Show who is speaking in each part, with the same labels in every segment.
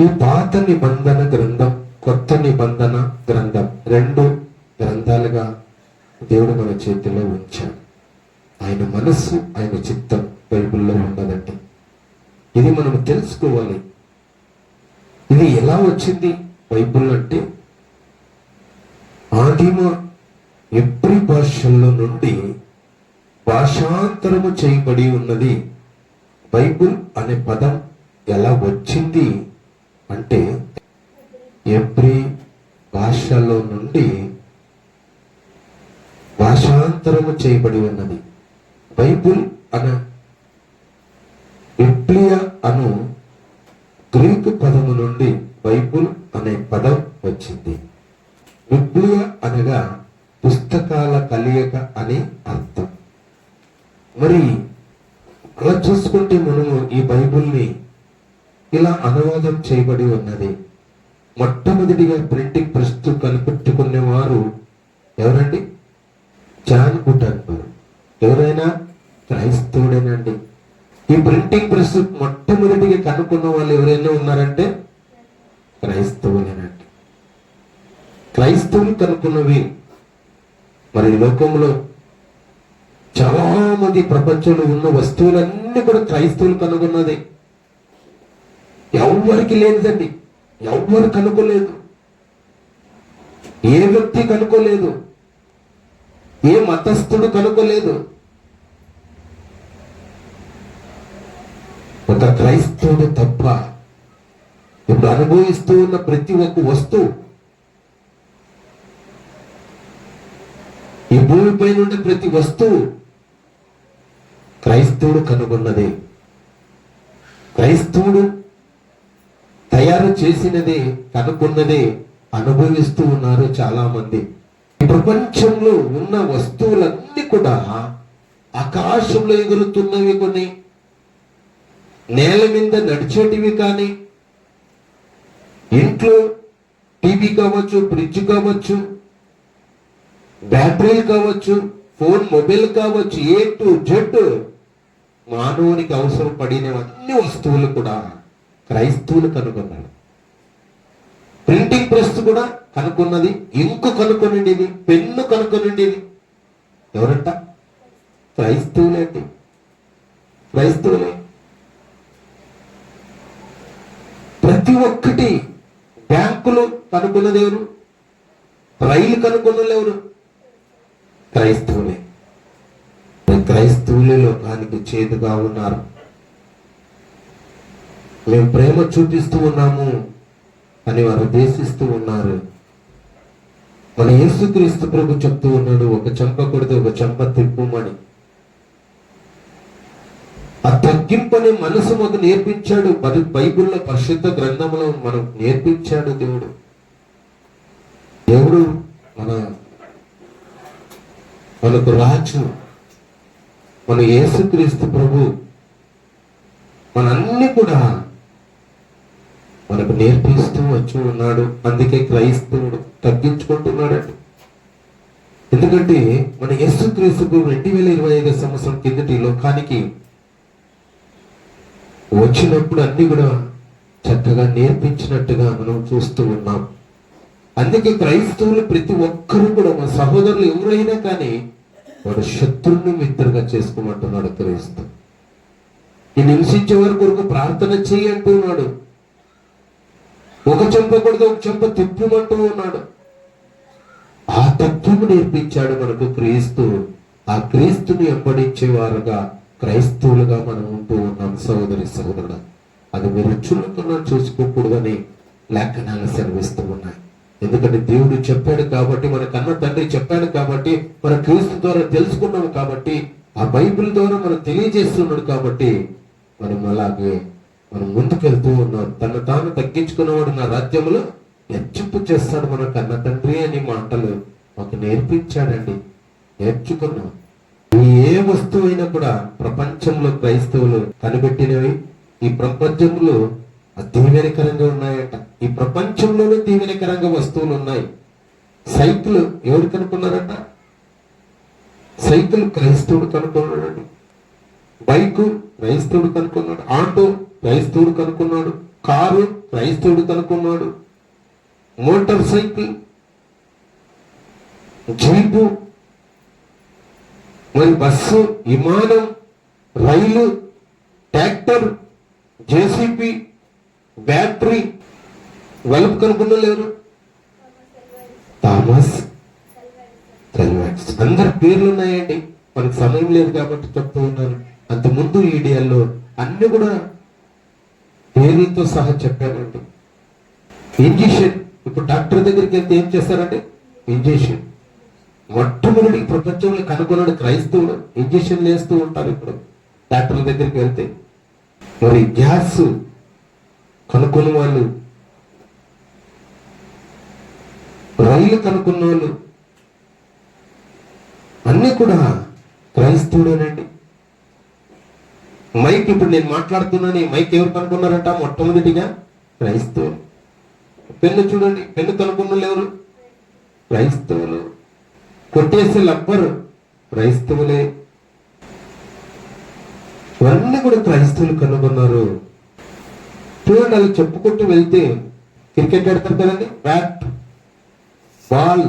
Speaker 1: ఈ పాత నిబంధన గ్రంథం కొత్త నిబంధన గ్రంథం రెండు గ్రంథాలుగా దేవుడు మన చేతిలో ఉంచాడు. ఆయన మనస్సు ఆయన చిత్తం బైబిల్లో ఉన్నదండి. ఇది మనం తెలుసుకోవాలి. ఇది ఎలా వచ్చింది? బైబిల్ అంటే ఆదిమ ఎప్రి భాషల్లో నుండి భాషాంతరము చేయబడి ఉన్నది బైబుల్ అనే పదం ఎలా వచ్చింది? చేయబడి ఉన్నది. బైబుల్ అన బిబ్లియా అను గ్రీకు పదము నుండి బైబుల్ అనే పదం వచ్చింది. బిబ్లియా అనగా పుస్తకాల కలియక అని అర్థం. మరి అలా చూసుకుంటే మనము ఈ బైబిల్ని ఇలా అనువాదం చేయబడి ఉన్నది. మొట్టమొదటిగా ప్రింటింగ్ ప్రెస్ కనిపెట్టుకునేవారు ఎవరండి? జాన్ గుటన్బర్గ్ ఎవరైనా క్రైస్తవుడేనండి ఈ ప్రింటింగ్ ప్రెస్ మొట్టమొదటిగా కనుక్కున్న వాళ్ళు ఎవరైనా ఉన్నారంటే క్రైస్తవులేనండి క్రైస్తవులు కనుక్కున్నవి మరి లోకంలో చాలా మంది ప్రపంచంలో ఉన్న వస్తువులన్నీ కూడా క్రైస్తవులు కనుగొన్నది ఎవరికి లేనిదండి. ఎవరు కనుక్కోలేదు. ఏ వ్యక్తి కనుక్కోలేదు. ఏ మతస్థుడు కనుక్కోలేదు? ఒక క్రైస్తవుడు తప్ప ఇప్పుడు అనుభవిస్తూ ఉన్న ప్రతి ఒక్క వస్తువు ఈ భూమిపై నుండి ప్రతి వస్తువు క్రైస్తవుడు కనుగొన్నదే. క్రైస్తవుడు తయారు చేసినదే కనుక్కున్నదే అనుభవిస్తూ ఉన్నారు చాలా మంది ప్రపంచంలో ఉన్న వస్తువులన్నీ కూడా ఆకాశంలో ఎగురుతున్నవి కొన్ని నేల మీద నడిచేటివి కానీ ఇంట్లో టీవీ కావచ్చు ఫ్రిడ్జ్ కావచ్చు బ్యాటరీలు కావచ్చు ఫోన్ మొబైల్ కావచ్చు ఏ టు జెడ్ మానవునికి అవసరం పడిన అన్ని వస్తువులు కూడా క్రైస్తవులు కనుగొన్నాడు ప్రింటింగ్ ప్రెస్ కూడా కనుక్కున్నది ఇంకు కనుక్కొనిండేది పెన్ను కనుక్కొనిండేది. ఎవరంట? క్రైస్తవులే అండి. క్రైస్తవులే. ప్రతి ఒక్కటి బ్యాంకులు కనుక్కున్నది ఎవరు? రైలు కనుక్కున్నది ఎవరు? క్రైస్తవులే. క్రైస్తవులే లోకానికి చేదుగా ఉన్నారు. మేము ప్రేమ చూపిస్తూ ఉన్నాము. అని వారు దేశిస్తూ ఉన్నారు. మన యేసుక్రీస్తు ప్రభు చెప్తూ ఉన్నాడు ఒక చెంప కొడితే ఒక చెంప తిప్పుమని. ఆ తగ్గింపని మనసు మాకు నేర్పించాడు. మరి బైబిల్లో పరిశుద్ధ గ్రంథంలో మనం నేర్పించాడు దేవుడు. దేవుడు మన మనకు రాజు మన యేసుక్రీస్తు ప్రభు మనంన్ని కూడా మనకు నేర్పిస్తూ వచ్చి ఉన్నాడు. అందుకే క్రైస్తవుడు తగ్గించుకుంటున్నాడండి. ఎందుకంటే మన యస్సు క్రీస్తు రెండు వేల ఇరవై ఐదు సంవత్సరం కిందటి లోకానికి వచ్చినప్పుడు అన్ని కూడా చక్కగా నేర్పించినట్టుగా మనం చూస్తూ ఉన్నాం. అందుకే క్రైస్తవులు ప్రతి ఒక్కరూ కూడా మన సహోదరులు ఎవరైనా కానీ వాడు శత్రువుని మిత్రుగా చేసుకోమంటున్నాడు క్రైస్తవు ఈ నివసించే వారి కొరకు ప్రార్థన చేయంటున్నాడు. అంటున్నాడు ఒక చెంప కొడితే ఒక చెంప తిప్పుమంటూ ఉన్నాడు. ఆ తత్వము నేర్పించాడు మనకు క్రీస్తు. ఆ క్రీస్తుని వెంబడించే వారుగా క్రైస్తవులుగా మనం ఉంటూ ఉన్నాం సహోదరి సహోదరుడు. అది మీరు చులకన చూసుకోకూడదని లేఖనాలు సెలవిస్తూ ఉన్నాయి. ఎందుకంటే దేవుడు చెప్పాడు కాబట్టి మన కన్న తండ్రి చెప్పాడు కాబట్టి మన క్రీస్తు ద్వారా తెలుసుకున్నాం కాబట్టి ఆ బైబిల్ ద్వారా మనం తెలియజేస్తున్నాడు కాబట్టి మనం అలాగే మనం ముందుకెళ్తూ ఉన్నాం. తన తాను తగ్గించుకున్నవాడు నా రాజ్యంలో హెచ్చింపు చేస్తాడు మన కన్న తండ్రి అని మాటలు మాకు నేర్పించాడండి. నేర్చుకున్నాం. ఏ వస్తువు అయినా కూడా ప్రపంచంలో క్రైస్తవులు కనిపెట్టినవి ఈ ప్రపంచంలో దీవెనకరంగా ఉన్నాయట. ఈ ప్రపంచంలోనే దీవెనకరంగా వస్తువులు ఉన్నాయి. సైకిల్ ఎవరు కనుక్కున్నారట? సైకిల్ క్రైస్తవుడు కనుక్కున్నాడండి. బైకు క్రైస్తవుడు కనుక్కున్నాడు. ఆటో క్రైస్తవుడు కనుక్కున్నాడు. కారు క్రైస్తవుడు కనుక్కున్నాడు. మోటార్ సైకిల్ జీపు మరి బస్సు విమానం రైలు ట్రాక్టర్ జేసీపీ బ్యాటరీ వలుపు కనుక్కున్న లేరు థామస్ సెల్వాక్స్. అందరి పేర్లు ఉన్నాయండి. మనకు సమయం లేదు కాబట్టి చెప్తూ ఉన్నాను. అంతకుముందు ఈడియాల్లో అన్ని కూడా పేర్లతో సహా చెప్పామండి ఇంజెక్షన్ ఇప్పుడు డాక్టర్ దగ్గరికి వెళ్తే ఏం చేస్తారంటే ఇంజెక్షన్. మొట్టమొదటి ప్రపంచంలో కనుగొన్నాడు క్రైస్తవుడు ఇంజెక్షన్ వేస్తూ ఉంటారు ఇప్పుడు. డాక్టర్ల దగ్గరికి వెళ్తే మరి గ్యాస్ కనుక్కున్న వాళ్ళు రైలు కనుక్కున్న వాళ్ళు అన్ని కూడా క్రైస్తవుడేనండి. మైక్ ఇప్పుడు నేను మాట్లాడుతున్నాను ఈ మైక్ ఎవరు కనుక్కున్నారంట? మొట్టమొదటిగా క్రైస్తవులు. పెన్ను చూడండి పెన్ను కనుక్కున్న ఎవరు? క్రైస్తవులు. కొట్టేసే లబ్బరు క్రైస్తవులే. ఇవన్నీ కూడా క్రైస్తవులు కనుగొన్నారు చూడండి అలా చెప్పుకుంటూ వెళ్తే క్రికెట్ ఆడతారు కదండి? బ్యాట్ బాల్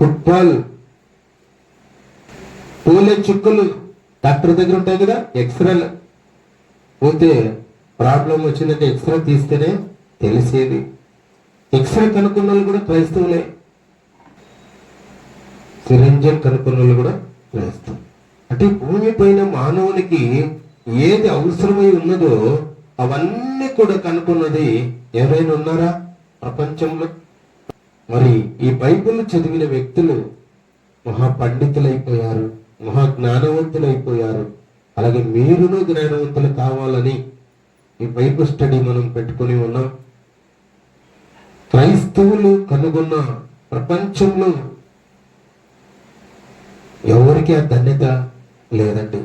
Speaker 1: ఫుట్బాల్ పూలే చుక్కలు. డాక్టర్ దగ్గర ఉంటాయి కదా ఎక్స్రే పోతే ప్రాబ్లం వచ్చిందంటే ఎక్స్రే తీస్తేనే తెలిసేది. ఎక్స్రే కనుక్కున్న వాళ్ళు కూడా క్రైస్తవులే. సిరంజన్ కనుక్కున్న వాళ్ళు కూడా క్రైస్తవం అంటే భూమి పైన మానవునికి ఏది అవసరమై ఉన్నదో అవన్నీ కూడా కనుక్కున్నది ఎవరైనా ఉన్నారా ప్రపంచంలో? మరి ఈ బైబిల్ చదివిన వ్యక్తులు మహా మహాజ్ఞానవంతులైపోయారు. మహా జ్ఞానవంతులైపోయారు అలాగే మీరును జ్ఞానవంతులు కావాలని ఈ బైబుల్ స్టడీ మనం పెట్టుకొని ఉన్నాం. క్రైస్తవులు కనుగొన్న ప్రపంచంలో ఎవరికి ఆ ధన్యత లేదండి.